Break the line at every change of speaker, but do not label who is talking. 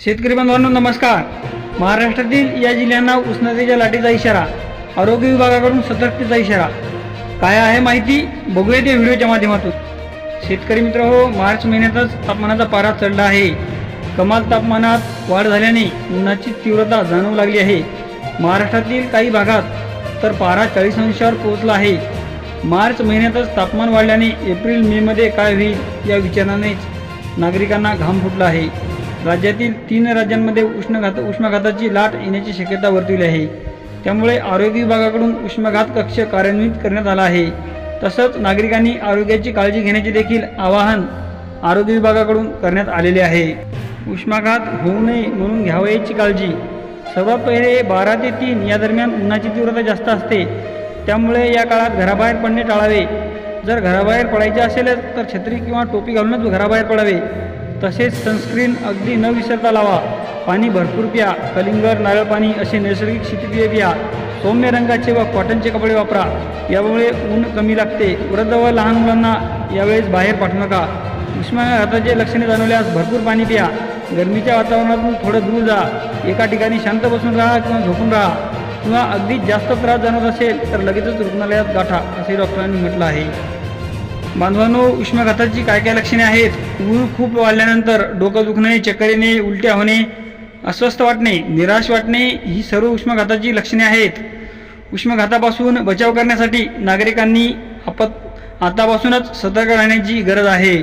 शेतकरी बांधवांनो नमस्कार. महाराष्ट्रातील या जिल्ह्यांना उष्णतेच्या लाटेचा इशारा आरोग्य विभागाकडून सतर्कतेचा इशारा. काय आहे माहिती? बघूया ते व्हिडिओच्या माध्यमातून. शेतकरी मित्र हो मार्च महिन्यातच तापमानाचा पारा चढला आहे. कमाल तापमानात वाढ झाल्याने उन्हाची तीव्रता जाणवू लागली आहे. महाराष्ट्रातील काही भागात तर पारा चाळीस अंशावर पोहोचला आहे. मार्च महिन्यातच तापमान वाढल्याने एप्रिल मेमध्ये काय होईल या विचारानेच नागरिकांना घाम फुटला आहे. राज्यातील तीन राज्यांमध्ये उष्णघात उष्माघाताची लाट येण्याची शक्यता वर्तवली आहे. त्यामुळे आरोग्य विभागाकडून उष्माघात कक्ष कार्यान्वित करण्यात आला आहे. तसंच नागरिकांनी आरोग्याची काळजी घेण्याचे देखील आवाहन आरोग्य विभागाकडून करण्यात आलेले आहे. उष्माघात होऊ नये म्हणून घ्यावयाची काळजी. सर्वात पहिले बारा ते तीन या दरम्यान उन्हाची तीव्रता जास्त असते. त्यामुळे या काळात घराबाहेर पडणे टाळावे. जर घराबाहेर पडायचे असेलच तर छत्री किंवा टोपी घालूनच घराबाहेर पडावे. तसेच सनस्क्रीन अगदी न विसरता लावा. पाणी भरपूर प्या. कलिंगर नारळ पाणी असे नैसर्गिक शीतपेय प्या. सौम्य रंगाचे व कॉटनचे कपडे वापरा. यामुळे ऊन कमी लागते. वृद्ध व लहान मुलांना यावेळेस बाहेर पाठवू नका. उष्माघाताचे लक्षणे जाणवल्यास भरपूर पाणी प्या. गरमीच्या वातावरणातून थोडं दूर जा. एका ठिकाणी शांत बसून राहा किंवा झोपून राहा. किंवा अगदी जास्त त्रास जाणवत असेल तर लगेचच रुग्णालयात गाठा असे डॉक्टरांनी म्हटलं आहे. बांधवांनो उष्माघाताची काय काय लक्षणे आहेत. ऊर खूप वाढल्यानंतर डोकं दुखणे चक्कर येणे उलट्या होणे अस्वस्थ वाटणे निराश वाटणे ही सर्व उष्माघाताची लक्षणे आहेत. उष्माघातापासून बचाव करण्यासाठी नागरिकांनी आपत आतापासूनच सतर्क राहण्याची गरज आहे.